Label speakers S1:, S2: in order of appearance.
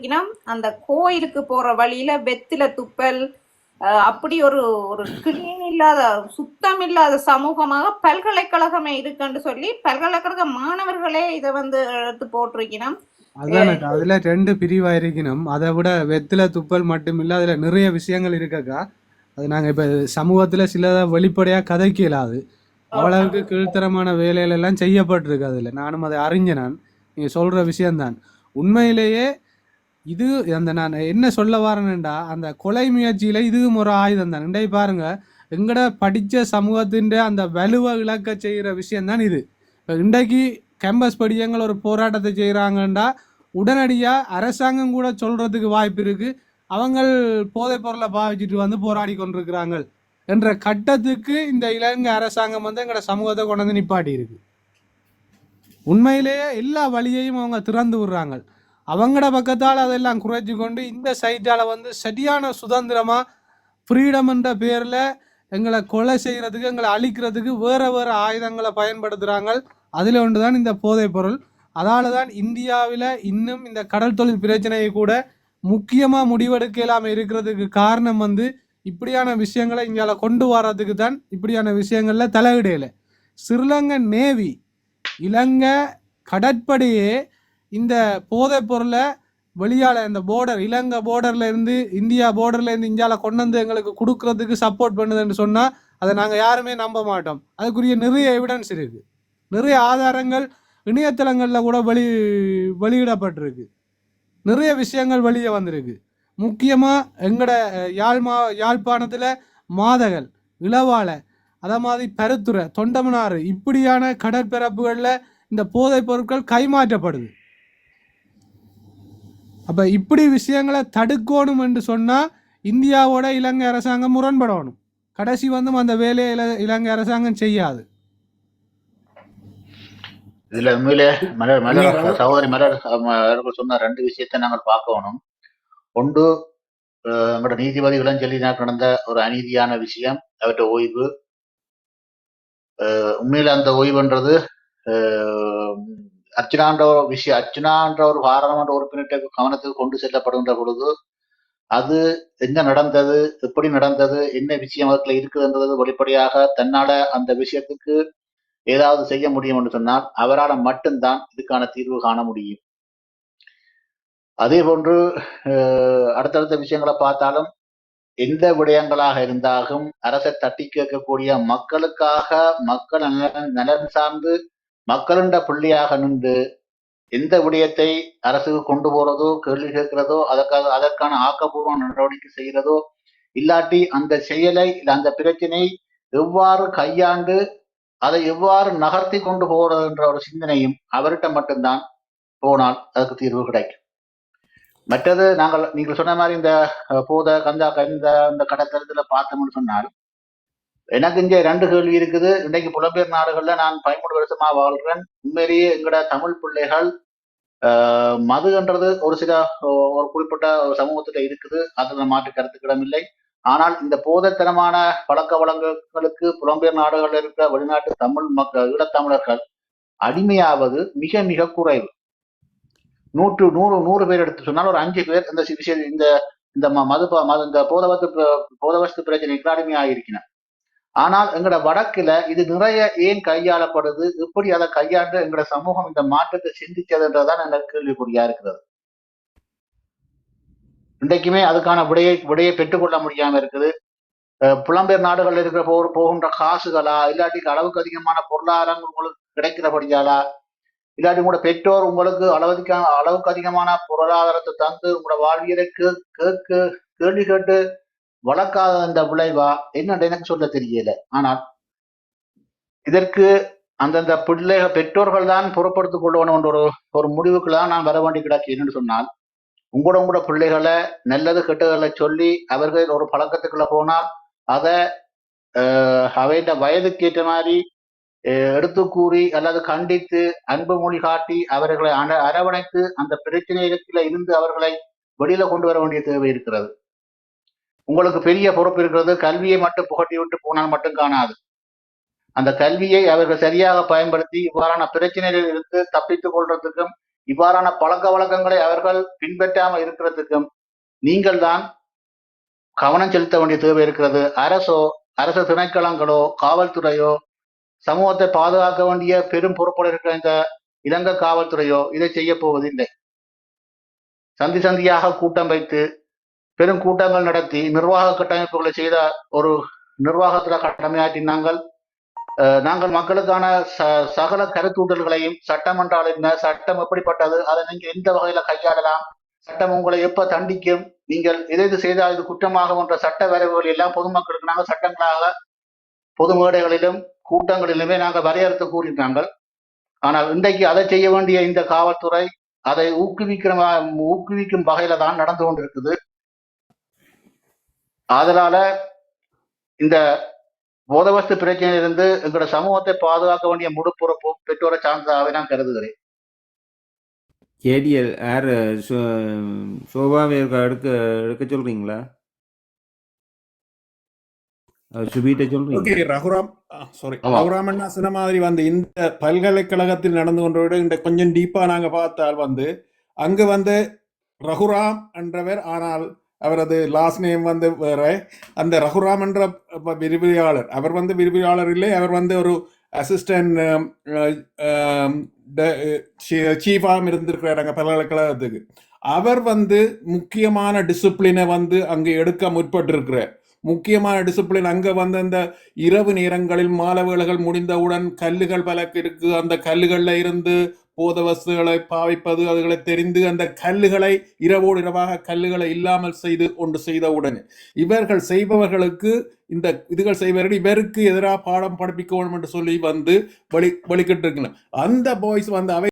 S1: போட்டிருக்கினா அந்த கோயிலுக்கு போற வழியில வெத்தில துப்பல் அப்படி ஒரு ஒரு கிளீன் இல்லாத சுத்தம் இல்லாத சமூகமாக பல்கலைக்கழகமே இருக்குன்னு சொல்லி பல்கலைக்கழக மாணவர்களே இதை வந்து எடுத்து போட்டிருக்கணும்.
S2: அதான் அதுல ரெண்டு பிரிவா இருக்கணும். அதை விட வெத்தில துப்பல் மட்டும் இல்ல அதுல நிறைய விஷயங்கள் இருக்கக்கா? அது நாங்க இப்ப சமூகத்துல சிலதை வெளிப்படையா கதைக்க இயலாது அவ்வளவுக்கு கீழ்த்தரமான வேலைகள் எல்லாம் செய்யப்பட்டிருக்கு அதுல. நானும் அதை அறிஞ்ச நான். நீங்க சொல்ற விஷயம்தான். உண்மையிலேயே இது அந்த நான் என்ன சொல்ல வரேன்டா அந்த கொலை முயற்சியில இதுவும் ஒரு ஆயுதம் தான். இன்றைய பாருங்க எங்கட படித்த சமூகத்தின் அந்த வலுவை இழக்க செய்கிற விஷயம்தான் இது. இப்போ இன்றைக்கு கேம்பஸ் படியங்கள் ஒரு போராட்டத்தை செய்கிறாங்கண்டா உடனடியாக அரசாங்கம் கூட சொல்கிறதுக்கு வாய்ப்பு இருக்குது அவங்கள் போதைப் பொருளை பாவிச்சிட்டு வந்து போராடி கொண்டிருக்கிறாங்க என்ற கட்டத்துக்கு இந்த இலங்கை அரசாங்கம் வந்து எங்களோட சமூகத்தை கொண்டு வந்து நிப்பாட்டி இருக்கு உண்மையிலேயே எல்லா வழியையும் அவங்க திறந்து விடுறாங்க அவங்களோட பக்கத்தால் அதெல்லாம் குறைச்சி கொண்டு இந்த சைட்டால் வந்து சரியான சுதந்திரமாக ஃப்ரீடம் என்ற பேரில் எங்களை கொலை செய்கிறதுக்கு எங்களை அழிக்கிறதுக்கு வேறு வேறு ஆயுதங்களை பயன்படுத்துகிறாங்க அதில் ஒன்று தான் இந்த போதைப் பொருள். அதால தான் இந்தியாவில் இன்னும் இந்த கடல் தொழில் பிரச்சனையை கூட முக்கியமாக முடிவெடுக்க இல்லாமல் இருக்கிறதுக்கு காரணம் வந்து இப்படியான விஷயங்களை இங்கால கொண்டு வர்றதுக்கு தான் இப்படியான விஷயங்களில் தலையிடையில ஸ்ரீலங்கா நேவி இலங்கை கடற்படையே இந்த போதைப் பொருளை வெளியால் இந்த போர்டர் இலங்கை போர்டர்ல இருந்து இந்தியா போர்டர்ல இருந்து இந்தியாவில் கொண்டு வந்து எங்களுக்கு கொடுக்கறதுக்கு சப்போர்ட் பண்ணுதுன்னு சொன்னால் அதை நாங்கள் யாருமே நம்ப மாட்டோம். அதுக்குரிய நிறைய எவிடன்ஸ் இருக்கு. நிறைய ஆதாரங்கள் இணையதளங்களில் கூட வெளி வெளியிடப்பட்டிருக்கு. நிறைய விஷயங்கள் வெளியே வந்திருக்கு. முக்கியமாக எங்களோட யாழ்மா யாழ்ப்பாணத்தில் மாதகள் இளவாலை அதை மாதிரி பருத்துறை தொண்டமனாறு இப்படியான கடற்பரப்புகளில் இந்த போதைப் பொருட்கள் கைமாற்றப்படுது. அப்ப இப்படி விஷயங்களை தடுக்கணும் என்று சொன்னா இந்தியாவோட இலங்கை அரசாங்கம் முரண்படணும். கடைசி வந்து அந்த வேலையை இல- இலங்கை அரசாங்கம் செய்யாது.
S3: இதுல உண்மையிலே மலர் மலர் சகோதரி மலர் அவர்கள் சொன்ன ரெண்டு விஷயத்தை நாங்கள் பார்க்கணும். ஒன்று எங்களோட நீதிபதி இளஞ்செல்லி நடந்த ஒரு அநீதியான விஷயம் அவற்றை ஓய்வு. உண்மையில அந்த ஓய்வுன்றது அர்ச்சனான்ற விஷயம் அர்ச்சனான்ற ஒரு பாராளுமன்ற உறுப்பினர்கிட்ட கவனத்துக்கு கொண்டு செல்லப்படுகின்ற பொழுது அது எங்க நடந்தது எப்படி நடந்தது என்ன விஷயம் அதுல இருக்குதுன்றது வெளிப்படையாக தன்னால அந்த விஷயத்துக்கு ஏதாவது செய்ய முடியும் என்று சொன்னால் அவரால் மட்டும்தான் இதுக்கான தீர்வு காண முடியும். அதே போன்று அஹ், அடுத்தடுத்த விஷயங்களை பார்த்தாலும் எந்த விடயங்களாக இருந்தாலும் அரசை தட்டி கேட்கக்கூடிய மக்களுக்காக மக்கள் நலன் நலன் சார்ந்து மக்களுண்ட பிள்ளையாக நின்று எந்த விடயத்தை அரசுக்கு கொண்டு போறதோ கேள்வி கேட்கிறதோ அதற்காக அதற்கான ஆக்கப்பூர்வ நடவடிக்கை செய்கிறதோ இல்லாட்டி அந்த செயலை அந்த பிரச்சனை எவ்வாறு கையாண்டு அதை எவ்வாறு நகர்த்தி கொண்டு போகிறது என்ற ஒரு சிந்தனையும் அவர்கிட்ட மட்டும்தான் போனால் அதுக்கு தீர்வு கிடைக்கும். மற்றது நாங்கள் நீங்கள் சொன்ன மாதிரி இந்த போத கந்தா கந்த இந்த கடத்தலத்தில் பார்த்தோம்னு சொன்னால் எனக்கு இங்கே ரெண்டு கேள்வி இருக்குது. இன்னைக்கு புலம்பெயர் நாடுகள்ல நான் பதிமூணு வருஷமா வாழ்கிறேன். உண்மையிலேயே எங்களோட தமிழ் பிள்ளைகள் ஆஹ், மதுன்றது ஒரு சில ஒரு குறிப்பிட்ட சமூகத்துல இருக்குது. அதுல மாற்று கருத்துக்கிடம் இல்லை. ஆனால் இந்த போதைத்தனமான பழக்க வழக்கங்களுக்கு புலம்பெயர் நாடுகளில் இருக்கிற வெளிநாட்டு தமிழ் மக்கள் ஈழத்தமிழர்கள் அடிமையாவது மிக மிக குறைவு. நூற்று நூறு நூறு பேர் எடுத்து சொன்னால் ஒரு அஞ்சு பேர் இந்த விஷயம் இந்த இந்த ம- மது ப- மது இந்த போதவத்து போதவஸ்து பிரச்சனைக்கு அடிமையாகிருக்கிறேன் ஆனால் எங்கட வடக்குல இது நிறைய ஏன் கையாளப்படுது? எப்படி அதை கையாண்டு எங்கட சமூகம் இந்த மாற்றத்தை சிந்திச்சதுன்றதான் எங்களுக்கு கேள்விக்குறியா இருக்கிறது. இன்றைக்குமே அதுக்கான விடையை விடையை பெற்றுக்கொள்ள முடியாம இருக்குது. புலம்பெயர் நாடுகள்ல இருக்கிற போ போகின்ற காசுகளா? இல்லாட்டி அளவுக்கு அதிகமான பொருளாதாரங்கள் உங்களுக்கு கிடைக்கிறபடியாலா இல்லாட்டி உங்களோட பெற்றோர் உங்களுக்கு அளவுக்கு அளவுக்கு அதிகமான பொருளாதாரத்தை தந்து உங்களோட வாழ்வியலை கேக்கு கேட்க கேள்வி கேட்டு வளர்க்காத இந்த விளைவா? என்னன்னு எனக்கு சொல்ல தெரியல. ஆனால் இதற்கு அந்தந்த பிள்ளை பெற்றோர்கள் தான் புறப்படுத்திக் கொள்ளணும் என்ற ஒரு ஒரு முடிவுக்கு தான் நான் வர வேண்டி கிடக்கு. சொன்னால் உங்களோட உங்களோட பிள்ளைகளை நல்லது கெட்டதுகளை சொல்லி அவர்கள் ஒரு பழக்கத்துக்குள்ள போனால் அதை அவைட வயதுக்கு ஏற்ற மாதிரி அஹ், எடுத்து கூறி அல்லது கண்டித்து அன்பு மொழி காட்டி அவர்களை அர- அரவணைத்து அந்த பிரச்சனைகளுக்குள்ள இருந்து அவர்களை வெளியில கொண்டு வர வேண்டிய தேவை இருக்கிறது. உங்களுக்கு பெரிய பொறுப்பு இருக்கிறது கல்வியை மட்டும் புகட்டி விட்டு போனால் மட்டும் காணாது. அந்த கல்வியை அவர்கள் சரியாக பயன்படுத்தி இவ்வாறான பிரச்சனைகளில் இருந்து தப்பித்துக் கொள்றதுக்கும் இவ்வாறான பழக்க வழக்கங்களை அவர்கள் பின்பற்றாமல் இருக்கிறதுக்கும் நீங்கள் தான் கவனம் செலுத்த வேண்டிய தேவை இருக்கிறது. அரசோ அரசு திணைக்களங்களோ காவல்துறையோ சமூகத்தை பாதுகாக்க வேண்டிய பெரும் பொறுப்போடு இருக்கிற இந்த இலங்கை காவல்துறையோ இதை செய்ய போவதில்லை. சந்தி சந்தியாக கூட்டம் வைத்து பெரும் கூட்டங்கள் நடத்தி நிர்வாக கட்டமைப்புகளை செய்த ஒரு நிர்வாகத்துல கடமையாற்றி நாங்கள் நாங்கள் மக்களுக்கான ச சகல கருத்தூட்டல்களையும் சட்டமன்றால் என்ன சட்டம் எப்படிப்பட்டது அதை நீங்க எந்த வகையில கையாளலாம் சட்டம் உங்களை எப்ப தண்டிக்கும் நீங்கள் எதை எது செய்தால் இது குற்றமாகும் என்ற சட்ட வரைவுகள் எல்லாம் பொதுமக்களுக்கு நாங்கள் சட்டங்களாக பொது மேடைகளிலும் கூட்டங்களிலுமே நாங்கள் வரையறுத்து கூறினாங்கள் ஆனால் இன்றைக்கு அதை செய்ய வேண்டிய இந்த காவல்துறை அதை ஊக்குவிக்கிற ஊக்குவிக்கும் வகையில தான் நடந்து கொண்டிருக்குது. அதனால இந்த போதவஸ்து பிரச்சனையிலிருந்து எங்களோட சமூகத்தை பாதுகாக்க வேண்டிய முழு பொறுப்பும் பெற்றோரை சார்ந்ததாகவே நான் கருதுகிறேன்.
S4: கேடிஎல் யார்? சோபாவை எடுக்க எடுக்க சொல்றீங்களா? சுபீட்ட சொல்றீங்க
S5: ஓகே ரகுராம் சாரி. ரகுராம் அண்ணா சொன்ன மாதிரி வந்து இந்த பல்கலைக்கழகத்தில் நடந்து கொண்ட விட இந்த கொஞ்சம் டீப்பா நாங்க பார்த்தால் வந்து அங்க வந்து ரகுராம் என்றவர் ஆனால் அவரது லாஸ்ட் நேம் வந்து வேற. அந்த ரகுராம் என்ற விரிவியாளர் அவர் வந்து விரிவியாளர் இல்லை அவர் வந்து ஒரு அசிஸ்டன்ட் சீஃபாக um, um, இருந்திருக்கிறார் அங்கே பல்கலைக்கழகத்துக்கு. அவர் வந்து முக்கியமான டிசிப்ளினை வந்து அங்கே எடுக்க முற்பட்டிருக்கிறார். முக்கியமான டிசிப்ளின் அங்கே வந்து அந்த இரவு நேரங்களில் மாலவேளைகள் முடிந்தவுடன் கல்லுகள் பலக்கு இருக்கு. அந்த கல்லுகளில் இருந்து போத வஸ்துகளை பாவிப்பது அதுகளை தெரிந்து அந்த கல்லுகளை இரவோடு இரவாக கல்லுகளை இல்லாமல் செய்து ஒன்று செய்தவுடன் இவர்கள் செய்பவர்களுக்கு இந்த இதுகள் செய்வர்கள் இவருக்கு எதிராக பாடம் படிப்பிக்க வேண்டும் என்று சொல்லி வந்து வழி வழிகிட்டு இருக்கணும் அந்த பாய்ஸ் வந்து அவை